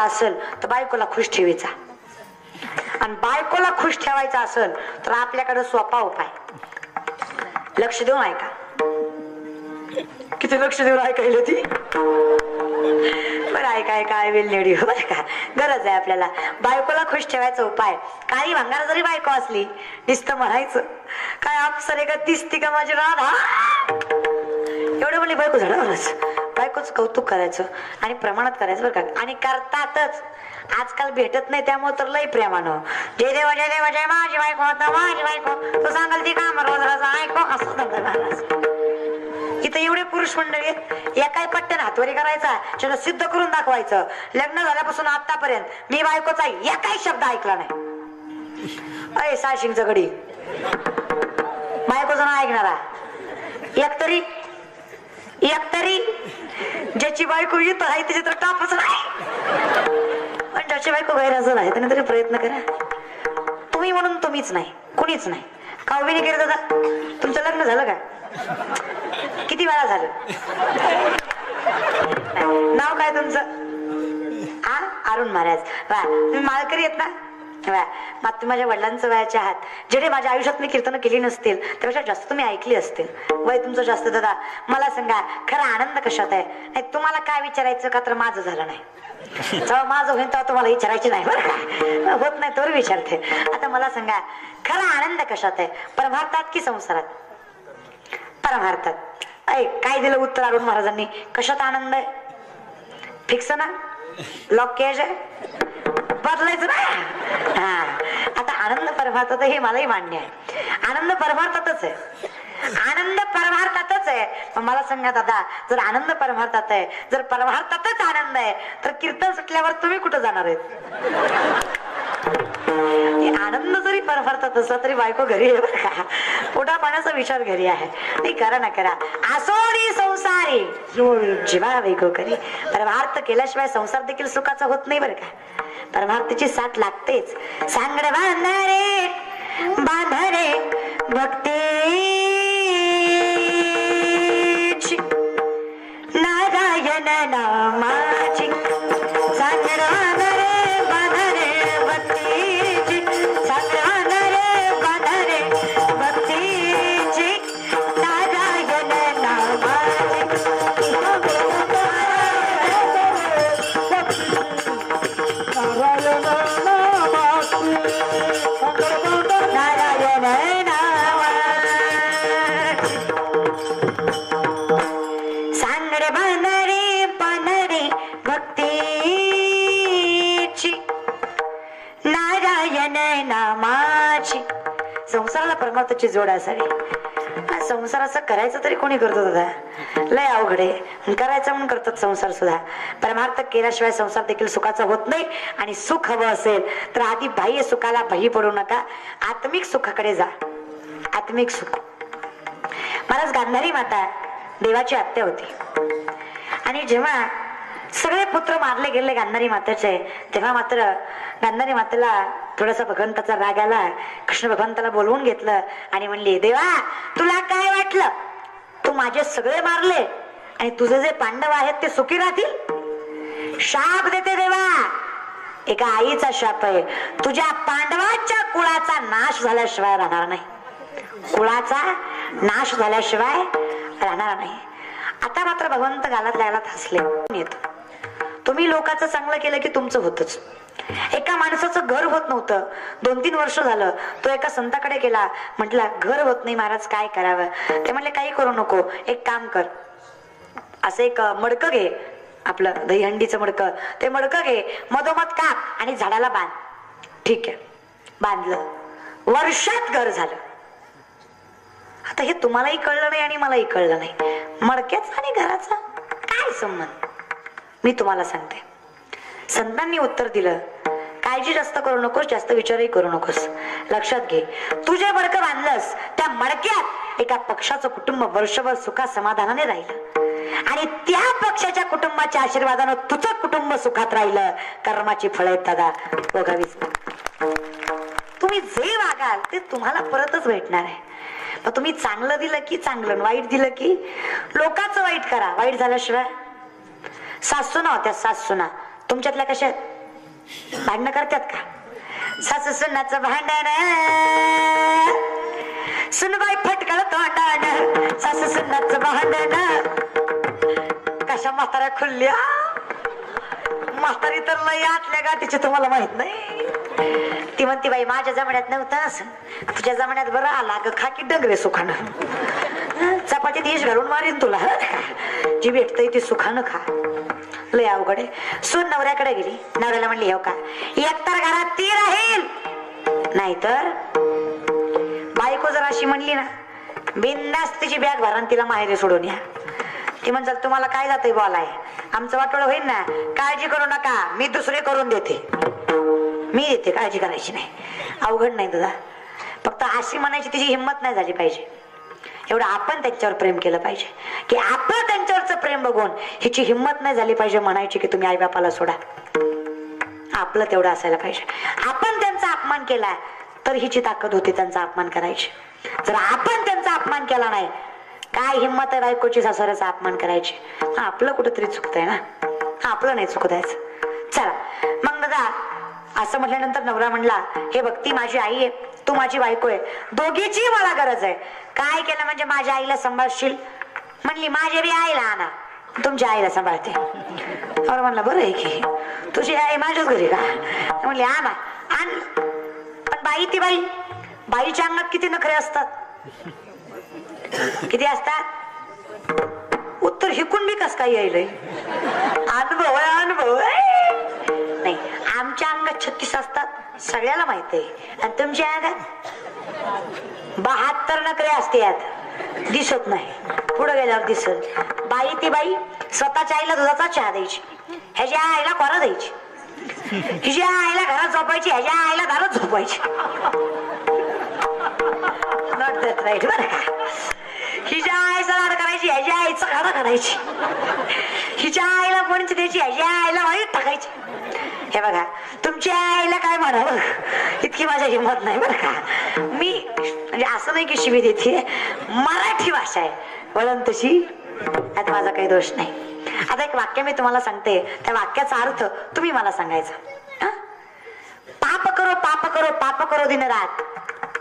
असेल तर बायकोला खुश ठेवायचा. आणि बायकोला खुश ठेवायचा असेल तर आपल्याकडे सोपा उपाय. लक्ष देऊन ऐका. किती लक्ष देऊन ऐकायला ती? बरं ऐका ऐका आय विल लेडी हो बरं का? गरज आहे आपल्याला. बायकोला खुश ठेवायचा उपाय. काही भंगार जरी बायको असली दिसतं म्हणायचं काय अप्सरे का? दिसती का माझी राधा? एवढं म्हणजे बायको झाडावरच बायकोच कौतुक करायचं आणि प्रमाणात करायचं बरं का. आणि करतातच. आजकाल भेटत नाही त्यामुळे तर लय प्रेमानं जय देवा जय देवा जय माझी बायको होता माझी बायको. तू सांगाल ती काम रोज रोज ऐको असं धंदा इथं एवढे पुरुष मंडळी एकाही पट्ट्यान हातवरी करायचा त्याला सिद्ध करून दाखवायचं. लग्न झाल्यापासून आतापर्यंत मी बायकोचा एकाही शब्द ऐकला नाही. अय साशिंगचं गडी बायकोचा ना ऐकणारा. एक तरी एक तरी. ज्याची बायको येत आहे त्याची तर टापच नाही. पण ज्याची बायको गैरहजर आहे त्याने तरी प्रयत्न करा. तुम्ही म्हणून तुम्हीच नाही कुणीच नाही. का उभी नाही दादा तुमचं लग्न झालं का? किती वेळा झालं? नाव काय तुमचं? हा अरुण महाराज. वा तुम्ही माळकरी आहेत ना? वा माझ्या वडिलांचं वयाचे आहात. जेणे माझ्या आयुष्यात मी कीर्तन केली नसतील त्यापेक्षा जास्त तुम्ही ऐकली असतील. वय तुमचं जास्त दादा. मला सांगा खरा आनंद कशात आहे? नाही तुम्हाला काय विचारायचं का तर माझं झालं नाही. जेव्हा माझं होईल तेव्हा तुम्हाला विचारायचे नाही बरं का? होत नाही तर विचारते. आता मला सांगा खरा आनंद कशात आहे? परमार्थात की संसारात? परमार्थात. ऐ काय दिलं उत्तर अरुण महाराजांनी? कशात आनंद आहे? फिक्स ना? लॉक केज आहे? बदलायचं ना. हा. आता आनंद परमार्थात हे मलाही मान्य आहे. आनंद परमार्थातच आहे. आनंद परमार्थातच आहे. मला सांगा दादा जर आनंद परमार्थात आहे जर परमार्थातच आनंद आहे तर कीर्तन सुटल्यावर तुम्ही कुठं जाणार आहेत? आनंद जरी परमार्थात असला तरी बायको घरी आहे बरं का. पोटा पाण्याचा विचार घरी आहे. नाही करा ना करा. आसोडी संसारी. जीवा वेगो करी. परमार्थ केल्याशिवाय संसार देखील सुखाचा होत नाही बरं का. परमार्थाची साथ लागतेच. सांगड बांधारे बांधारे भक्ती नामाची. संसाराला परमार्थाची जोड असावी. संसार असं करायचं तरी कोणी करतो दादा? लय अवघड आहे. करायचं म्हणून करतात संसार सुद्धा. परमार्थ केल्याशिवाय संसार देखील सुखाचा होत नाही आणि सुख हवं असेल तर आधी बाह्य सुखाला बाही पडू नका. आत्मिक सुखाकडे जा. आत्मिक सुख. महाराज गांधारी माता देवाची आत्या होती. आणि जेव्हा सगळे पुत्र मारले गेले गांधारी मातेचे तेव्हा मात्र गांधारी मातेला थोडासा भगवंताचा राग आला कृष्ण भगवंताला बोलवून घेतलं आणि म्हणली देवा तुला काय वाटलं? तू माझे सगळे मारले आणि तुझे जे पांडव आहेत ते सुखी राहतील? शाप देते देवा. एका आईचा शाप आहे. तुझ्या पांडवाच्या कुळाचा नाश झाल्याशिवाय राहणार नाही. कुळाचा नाश झाल्याशिवाय राहणार नाही. आता मात्र भगवंत गालात गालात हसले. येत. तुम्ही लोकांचं चांगलं केलं की तुमचं होतच. एका माणसाचं घर होत नव्हतं. दोन तीन वर्ष झालं. तो एका संताकडे गेला. म्हटला घर होत नाही महाराज काय करावं? ते म्हटले काही करू नको. एक काम कर. असं एक मडकं घे. आपलं दहीहंडीचं मडकं. ते मडकं घे. मधोमध काप आणि झाडाला बांध. ठीक आहे. बांधलं. वर्षात घर झालं. आता हे तुम्हालाही कळलं नाही आणि मलाही कळलं नाही. मडक्याचा आणि घराचा काय संबंध? मी तुम्हाला सांगते. संतांनी उत्तर दिलं. काळजी जास्त करू नकोस जास्त विचारही करू नकोस. लक्षात घे. तू जे मडकं बांधलंस त्या मडक्यात एका पक्षाचं कुटुंब वर्षभर सुखा समाधानाने राहिलं. आणि त्या पक्षाच्या कुटुंबाच्या आशीर्वादानं तुझं कुटुंब सुखात राहिलं. कर्माची फळ आहेत दादा. बघावीच तुम्ही जे वागाल ते तुम्हाला परतच भेटणार आहे. मग तुम्ही चांगलं दिलं की चांगलं वाईट दिलं की लोकांचं वाईट करा. वाईट झाल्याशिवाय सासूना होत्या सासूना तुमच्यातल्या कशा भांडणं करतात का? सासू सुनाचं भांडण. सुनबाई फटकळ तोंडाण सासू सुनाचं भांडण. कशा म्हाताऱ्या खुल्ल्या म्हातारी तर लय आतल्या गाठीची तुम्हाला माहीत नाही. ती म्हणते बाई माझ्या जमण्यात नव्हतं असं. तुझ्या जमण्यात बरं आला ग खाकी डंगरे सुखानं. चपातीत देश घालून मारीन तुला जी भेटतय ती सुखानं खा. लय अवघड आहे. सून नवऱ्याकडे गेली. नवऱ्याला म्हणली हो का? एकतर घरात ती राहील. नाहीतर बायको जर अशी म्हणली ना बिंदास तिची बॅग भरा तिला माहेरी सोडून या. ती म्हणतात तुम्हाला काय जातंय बोलाय? आमचं वाटोळ होईल ना? काळजी करू नका. मी दुसरे करून देते. मी देते. काळजी करायची नाही. अवघड नाही तुझा. फक्त अशी म्हणायची तिची हिंमत नाही झाली पाहिजे. एवढं आपण त्यांच्यावर प्रेम केलं पाहिजे. की आपण त्यांच्यावरचं प्रेम बघून हिची हिंमत नाही झाली पाहिजे म्हणायची की तुम्ही आई बापाला सोडा. आपलं तेवढं असायला पाहिजे. आपण त्यांचा अपमान केला तर हिची ताकद होती त्यांचा अपमान करायची. जर आपण त्यांचा अपमान केला नाही काय हिंमत आहे बायकोची सासऱ्याचा अपमान करायची? आपलं कुठंतरी चुकतंय ना? आपलं नाही चुकू द्यायचं. चला. मग दादा असं म्हटल्यानंतर नवरा म्हणला हे बघ ती माझी आई आहे. तू माझी बायको आहे. दोघीची मला गरज आहे. काय केलं म्हणजे माझ्या आईला सांभाळशील? म्हणली माझे बी आईला आणा. तुमच्या आईला सांभाळते. और म्हणला बरं आहे की. तुझी आई माझ्याच घरी का? म्हणली आणा. आण. पण बाई ती बाई बाईच्या अंगात किती नखरे असतात? किती असतात? उत्तर हिकून बी कस काही यायलंय? अनुभव अनुभव. आहे आमच्या अंगात छत्तीस असतात सगळ्याला माहीत आहे. आणि तुमच्या अंगात बहात्तर असते यात दिसत नाही. पुढे गेल्यावर दिसत बाई ती बाई स्वतःच्या आईला दुधाचा चहा द्यायची. ह्याच्या आईला कोरा द्यायची. हिच्या आईला घरात झोपायची ह्याच्या आईला दारात झोपायची. नॉट दॅट राईट बरं हिच्या आईचा लाड करायची ह्याच्या आईचा खाडा करायची. हिच्या आईला पंच द्यायची आई आईला वाईट टाकायची. हे बघा तुमच्या आईला काय म्हणावं? इतकी माझ्या हिंमत नाही बरं का. मी म्हणजे असं नाही की शिवी देते. मराठी भाषा आहे. वळण तशी त्यात माझा काही दोष नाही. आता एक वाक्य मी तुम्हाला सांगते. त्या वाक्याचा अर्थ तुम्ही मला सांगायचा. पाप करो पाप करो पाप करो दिन रात.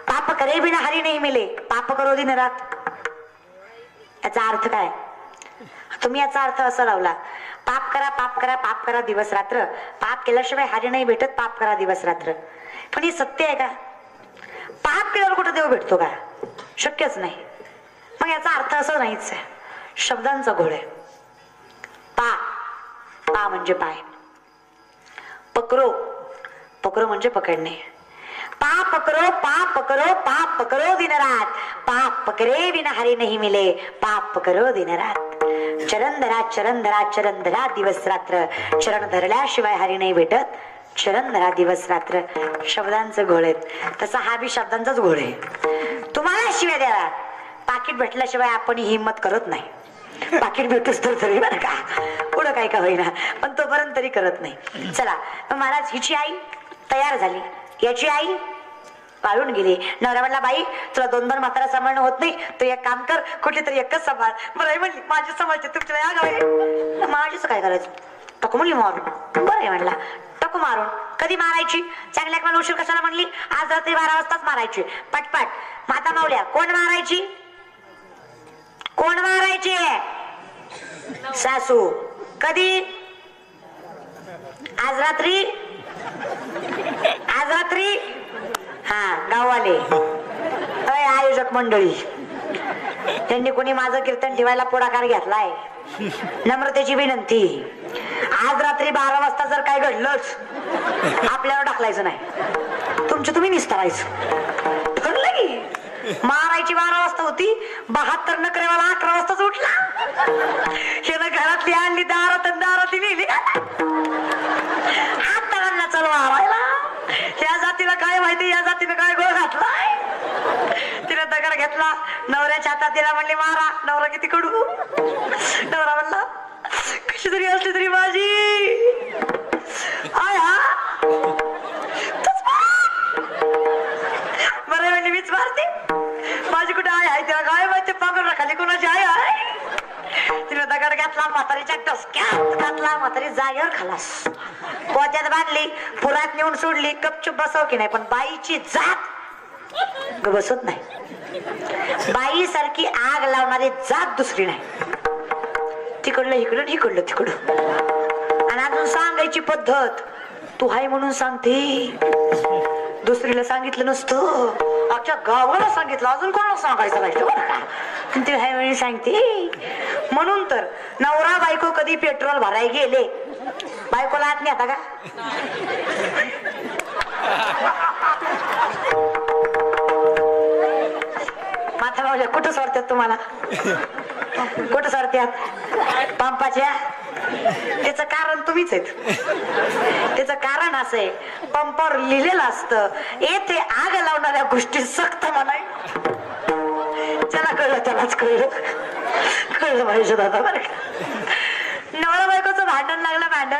पाप करे बिना हरी नाही मिले. पाप करो दिन रात. याचा अर्थ काय? तुम्ही याचा अर्थ असा लावला पाप करा पाप करा पाप करा दिवस रात्र. पाप केल्याशिवाय हारी नाही भेटत पाप करा दिवस रात्र. पण हे सत्य आहे का? पाप केल्यावर कुठं देव भेटतो का? शक्यच नाही. मग याचा अर्थ असं नाहीच आहे. शब्दांचा घोळ आहे. पा. पा म्हणजे पाय. पकरो. पकरो म्हणजे पकडणे. पा पकरो पा पकरो पाप पकरो दिनरात. पाप पकरे विना हरी नाही मिले. पाप पकरो दिनरात. चरण धरा चरण धरा चरण धरा दिवस रात्र. चरण धरल्याशिवाय हरी नाही भेटत. चरण धरा दिवस रात्र. शब्दांचं घोळ आहेत. तसा हा बी शब्दांचाच घोळ आहे. तुम्हाला शिवाय द्यावा पाकिट भेटल्याशिवाय आपण ही हिंमत करत नाही. पाकिट भेटूच तर तरी बरं का. पुढं काय का होईना. पण तोपर्यंत तरी करत नाही. चला महाराज हिची आई तयार झाली. याची आई? पाळून गेली. नवरा म्हणला बाई तुला दोन दोन म्हातारा सांभाळणं होत नाही. तू एक काम कर कुठली तरी एकच सांभाळ. बरं म्हणली माझी सांभाळते तुमच्या या गावी. माझीच काय करायचं? टाकू म्हणली मारून. बरं म्हणला. टाकू मारून. कधी मारायची? चांगल्या मला उशीर कशाला म्हणली? आज रात्री बारा वाजताच मारायची. पटपट. माता मावल्या कोण मारायची? कोण मारायची? सासू कधी? आज रात्री. आज रात्री? हा गाववाले. अय आयोजक मंडळी. त्यांनी कोणी माझं कीर्तन ठेवायला पुढाकार घेतलाय. नम्रतेची विनंती. आज रात्री बारा वाजता जर काय घडलंच आपल्याला टाकलायचं नाही. तुमचं तुम्ही निस्तारायचं. ठरलं की? मारायची बारा वाजता होती बहात्तर नकरेवाला अकरा वाजताच उठला. हे घरातली आणली दारात दारातली नेली. आता आणला चल मारायला या जातीला काय माहिती? या जातीनं काय गोळ घातलाय तिने दगड घेतला. नवऱ्याच्या हातात तिला म्हणली मारा नवरा किती कडू? नवरा म्हणला कशी तरी असली तरी माझी. आय हा बरं म्हणली मीच मारते. घातला म्हातारीच्या टसक्यात घातला म्हातारी जागेवर खालास. पोत्यात बांधली पुरात नेऊन सोडली गपचूप बसव की नाही पण बाईची जात ग बसत नाही. बाई सारखी आग लावणारी जात दुसरी नाही. तिकडलं इकडं इकडलं तिकडं. आणि अजून सांगायची पद्धत तू हाय म्हणून सांगते. दुसरीला सांगितलं नसतं. अख्ख्या गावाला सांगितलं. अजून कोणाला सांगायचं नाही बरं का? ते हाय म्हणून सांगते. म्हणून तर नवरा बायको कधी पेट्रोल भराय गेले? बायकोला आत नाही आता का? माथा मावल्या कुठं सोडतात तुम्हाला? कुठं सरत्यात पंपाच्या. त्याचं कारण तुम्हीच आहेत. त्याचं कारण असं आहे पंपावर लिहिलेलं असतं येथे आग लावणाऱ्या गोष्टी सक्त म्हणाय. त्याला कळलं त्यालाच कळलं. कळलं महेश दादा बरं नवरा बायकोचं भांडण लागलं भांडण.